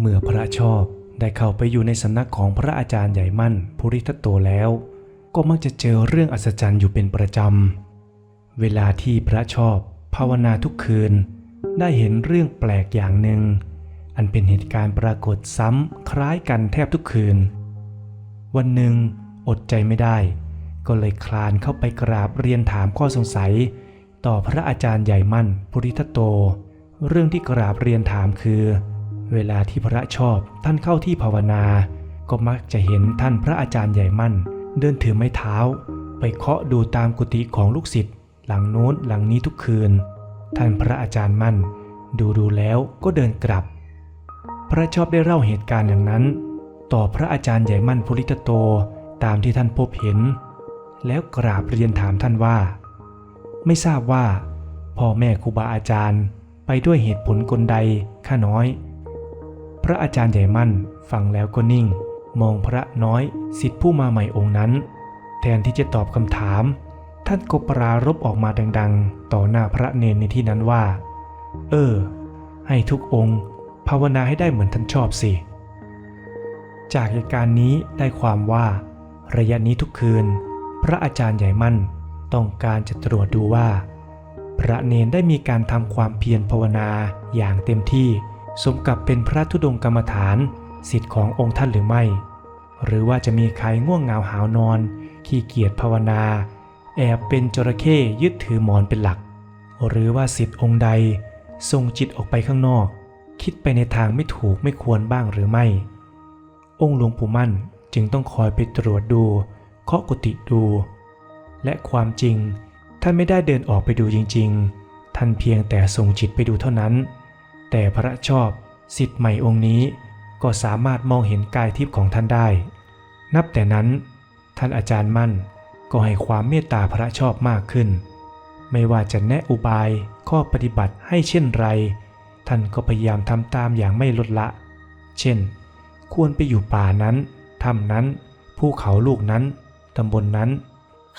เมื่อพระชอบได้เข้าไปอยู่ในสำนักของพระอาจารย์ใหญ่มั่นภูริทัตโตแล้ว ก็มักจะเจอเรื่องอัศจรรย์อยู่เป็นประจำ เวลาที่พระชอบภาวนาทุกคืน ได้เห็นเรื่องแปลกอย่างหนึ่ง อันเป็นเหตุการณ์ปรากฏซ้ำคล้ายกันแทบทุกคืน วันหนึ่งอดใจไม่ได้ ก็เลยคลานเข้าไปกราบเรียนถามข้อสงสัย ต่อพระอาจารย์ใหญ่มั่นภูริทัตโต เรื่องที่กราบเรียนถามคือ เวลาที่พระชอบท่านเข้าที่ภาวนา ก็มักจะเห็นท่านพระอาจารย์ใหญ่มั่น เดินถือไม้เท้า ไปเคาะดูตามกุฏิของลูกศิษย์หลังโน้นหลังนี้ทุกคืน ท่านพระอาจารย์มั่น ดูดูแล้วก็เดินกลับ พระชอบได้เล่าเหตุการณ์อย่างนั้น ต่อพระอาจารย์ใหญ่มั่นภูริตโตตามที่ท่านพบเห็น แล้วกราบเรียนถามท่านว่า ไม่ทราบว่าพ่อแม่ครูบาอาจารย์ไปด้วยเหตุผลกลใดข้าน้อย พระอาจารย์ใหญ่มั่นฟังแล้วก็นิ่ง มองพระน้อยสิทธิผู้มาใหม่องค์นั้น แทนที่จะตอบคำถาม ท่านก็ปรารบออกมาดังๆ ต่อหน้าพระเนนในที่นั้นว่า เออ ให้ทุกองค์ ภาวนาให้ได้เหมือนท่านชอบสิ จากเหตุการณ์นี้ได้ความว่า ระยะนี้ทุกคืน พระอาจารย์ใหญ่มั่นต้องการจะตรวจดูว่า พระเนนได้มีการทำความเพียรภาวนาอย่างเต็มที่ สมกับเป็นพระธุดงค์กรรมฐานสิทธิ์ขององค์ท่านหรือไม่ หรือว่าจะมีใครง่วงเหงาหาวนอน ขี้เกียจภาวนา แอบเป็นจระเข้ยึดถือหมอนเป็นหลัก หรือว่าสิทธิ์องค์ใดส่งจิตออกไปข้างนอก คิดไปในทางไม่ถูกไม่ควรบ้างหรือไม่ องค์หลวงปู่มั่นจึงต้องคอยไปตรวจดู เคาะกุฏิดู และความจริงท่านไม่ได้เดินออกไปดูจริง ๆ ท่านเพียงแต่ส่งจิตไปดูเท่านั้น แต่พระชอบสิทธิ์ใหม่องค์นี้ก็สามารถมองเห็นกายทิพย์ของท่านได้ นับแต่นั้นท่านอาจารย์มั่นก็ให้ความเมตตาพระชอบมากขึ้น ไม่ว่าจะแนะอุบายข้อปฏิบัติให้เช่นไร ท่านก็พยายามทำตามอย่างไม่ลดละ เช่น ควรไปอยู่ป่านั้นถ้ำนั้น ภูเขาลูกนั้นตำบลนนั้น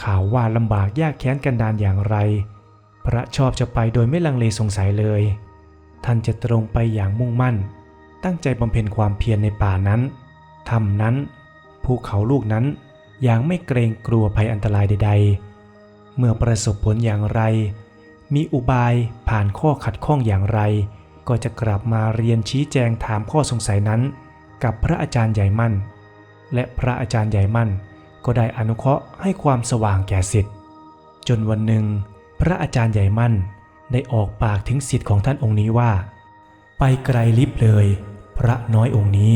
ข่าวว่าลำบากยากแค้นกันดานอย่างไร พระชอบจะไปโดยไม่ลังเลสงสัยเลย ท่านจะตรงไปอย่างมุ่งมั่น ตั้งใจบำเพ็ญความเพียรในป่านั้นถ้ำนั้น ภูเขาลูกนั้นอย่างไม่เกรงกลัวภัยอันตรายใด ๆ เมื่อประสบผลอย่างไร มีอุบายผ่านข้อขัดข้องอย่างไร ก็จะกลับมาเรียนชี้แจงถามข้อสงสัยนั้น กับพระอาจารย์ใหญ่มั่น และพระอาจารย์ใหญ่มั่น ก็ได้อนุเคราะห์ให้ความสว่างแก่สิทธิ์จนวันหนึ่ง พระอาจารย์ใหญ่มั่น ได้ออกปากถึงสิทธิ์ของท่านองค์นี้ว่า ไปไกลลิบเลย พระน้อยองค์นี้